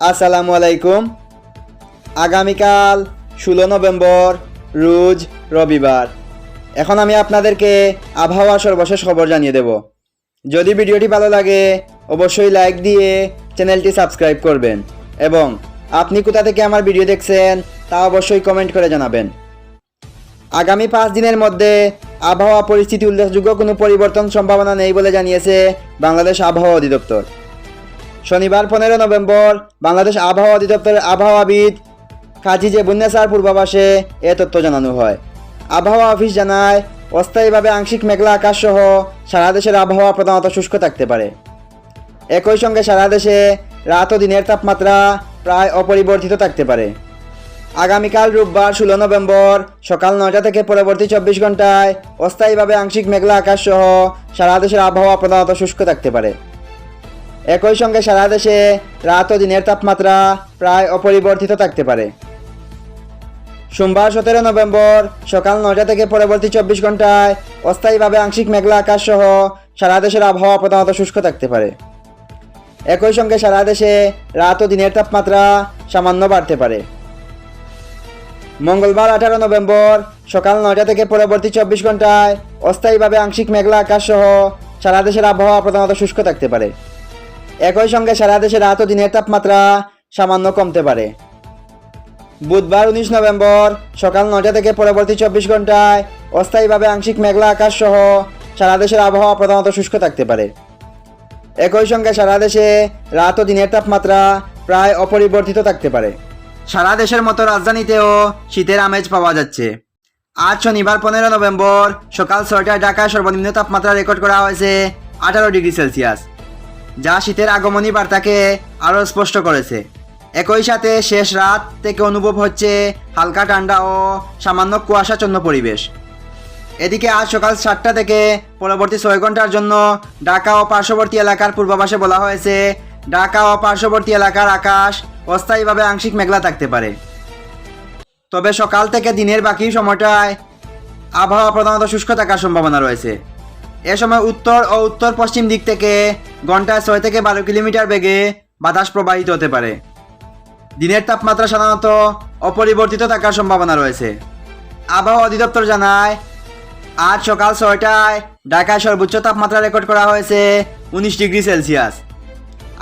আসসালামু আলাইকুম। আগামীকাল ষোলো নভেম্বর, রোজ রবিবার। এখন আমি আপনাদেরকে আবহাওয়া সর্বশেষ খবর জানিয়ে দেব। যদি ভিডিওটি ভালো লাগে, অবশ্যই লাইক দিয়ে চ্যানেলটি সাবস্ক্রাইব করবেন এবং আপনি কোথা থেকে আমার ভিডিও দেখছেন, তা অবশ্যই কমেন্ট করে জানাবেন। আগামী পাঁচ দিনের মধ্যে আবহাওয়া পরিস্থিতি উল্লেখযোগ্য কোনো পরিবর্তন সম্ভাবনা নেই বলে জানিয়েছে বাংলাদেশ আবহাওয়া অধিদপ্তর। শনিবার পনেরো নভেম্বর বাংলাদেশ আবহাওয়া অধিদপ্তরের আবহাওয়াবিদ কাজী যে বুন্নেসার পূর্বাভাসে এ তথ্য জানানো হয়। আবহাওয়া অফিস জানায়, অস্থায়ীভাবে আংশিক মেঘলা আকাশ সহ সারা দেশের আবহাওয়া প্রধানত শুষ্ক থাকতে পারে। একই সঙ্গে সারা দেশে রাত ও দিনের তাপমাত্রা প্রায় অপরিবর্তিত থাকতে পারে। আগামীকাল রোববার ষোলো নভেম্বর সকাল নয়টা থেকে পরবর্তী চব্বিশ ঘন্টায় অস্থায়ীভাবে আংশিক মেঘলা আকাশ সহ সারা দেশের আবহাওয়া প্রধানত শুষ্ক থাকতে পারে। একই সঙ্গে সারা দেশে রাত ও দিনের তাপমাত্রা প্রায় অপরিবর্তিত থাকতে পারে। সোমবার সতেরো নভেম্বর সকাল নয়টা থেকে পরবর্তী চব্বিশ ঘন্টায় অস্থায়ীভাবে আংশিক মেঘলা আকাশ সহ সারা দেশের আবহাওয়া প্রধানত শুষ্ক থাকতে পারে। একই সঙ্গে সারা দেশে রাত ও দিনের তাপমাত্রা সামান্য বাড়তে পারে। মঙ্গলবার আঠারো নভেম্বর সকাল নয়টা থেকে পরবর্তী চব্বিশ ঘন্টায় অস্থায়ীভাবে আংশিক মেঘলা আকাশ সহ সারা দেশের আবহাওয়া প্রধানত শুষ্ক থাকতে পারে। একই সঙ্গে সারা দেশে রাত ও দিনের তাপমাত্রা সামান্য কমতে পারে। বুধবার উনিশ নভেম্বর সকাল নয়টা থেকে পরবর্তী চব্বিশ ঘন্টায় অস্থায়ীভাবে আংশিক মেঘলা আকাশ সহ সারা দেশের আবহাওয়া প্রধানত শুষ্ক থাকতে পারে। একই সঙ্গে সারা দেশে রাত ও দিনের তাপমাত্রা প্রায় অপরিবর্তিত থাকতে পারে। সারা দেশের মতো রাজধানীতেও শীতের আমেজ পাওয়া যাচ্ছে। আজ শনিবার পনেরো নভেম্বর সকাল ছয়টায় ঢাকায় সর্বনিম্ন তাপমাত্রা রেকর্ড করা হয়েছে আঠারো ডিগ্রি সেলসিয়াস। যা শীতের আগমনী বার্তাকে আরও স্পষ্ট করেছে। একই সাথে শেষ রাত থেকে অনুভব হচ্ছে হালকা ঠান্ডা ও সামান্য কুয়াশাচ্ছন্ন পরিবেশ। এদিকে আজ সকাল সাতটা থেকে পরবর্তী ছয় ঘণ্টার জন্য ঢাকা ও পার্শ্ববর্তী এলাকার পূর্বাভাসে বলা হয়েছে, ঢাকা ও পার্শ্ববর্তী এলাকার আকাশ অস্থায়ীভাবে আংশিক মেঘলা থাকতে পারে। তবে সকাল থেকে দিনের বাকি সময়টায় আবহাওয়া প্রধানত শুষ্ক থাকার সম্ভাবনা রয়েছে। এ সময় উত্তর ও উত্তর পশ্চিম দিক থেকে ঘন্টায় ছয় থেকে বারো কিলোমিটার বেগে বাতাস প্রবাহিত হতে পারে। দিনের তাপমাত্রা সাধারণত অপরিবর্তিত থাকার সম্ভাবনা রয়েছে। আবহাওয়া অধিদপ্তর জানায়, আজ সকাল ছয়টায় ঢাকায় সর্বোচ্চ তাপমাত্রা রেকর্ড করা হয়েছে উনিশ ডিগ্রি সেলসিয়াস।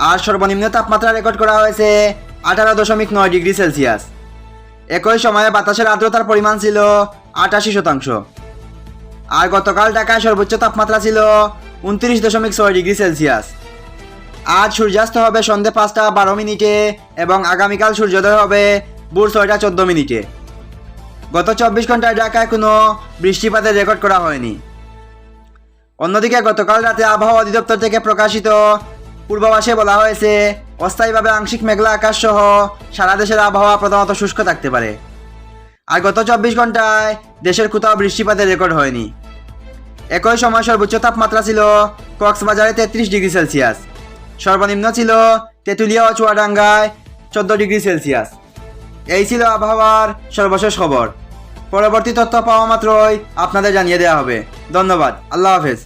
আর সর্বনিম্ন তাপমাত্রা রেকর্ড করা হয়েছে আঠারো দশমিক নয় ডিগ্রি সেলসিয়াস। একই সময়ে বাতাসের আর্দ্রতার পরিমাণ ছিল আটাশি শতাংশ। আর গতকাল ঢাকায় সর্বোচ্চ তাপমাত্রা ছিল উনত্রিশ দশমিক ছয় ডিগ্রি সেলসিয়াস। আজ সূর্যাস্ত হবে সন্ধে পাঁচটা বারো মিনিটে এবং আগামীকাল সূর্যোদয় হবে ভোর ছয়টা চোদ্দ মিনিটে। গত চব্বিশ ঘন্টায় ঢাকায় কোনো বৃষ্টিপাতের রেকর্ড করা হয়নি। অন্যদিকে গতকাল রাতে আবহাওয়া অধিদপ্তর থেকে প্রকাশিত পূর্বাভাসে বলা হয়েছে, অস্থায়ীভাবে আংশিক মেঘলা আকাশ সহ সারা দেশের আবহাওয়া প্রধানত শুষ্ক থাকতে পারে। আর গত চব্বিশ ঘন্টায় দেশের কোথাও বৃষ্টিপাতের রেকর্ড হয়নি। একই সময় সর্বোচ্চ তাপমাত্রা ছিল কক্সবাজারে তেত্রিশ ডিগ্রি সেলসিয়াস। সর্বনিম্ন ছিল তেঁতুলিয়া ও চুয়াডাঙ্গায় চোদ্দ ডিগ্রি সেলসিয়াস। এই ছিল আবহাওয়ার সর্বশেষ খবর। পরবর্তী তথ্য পাওয়া মাত্রই আপনাদের জানিয়ে দেওয়া হবে। ধন্যবাদ। আল্লাহ হাফেজ।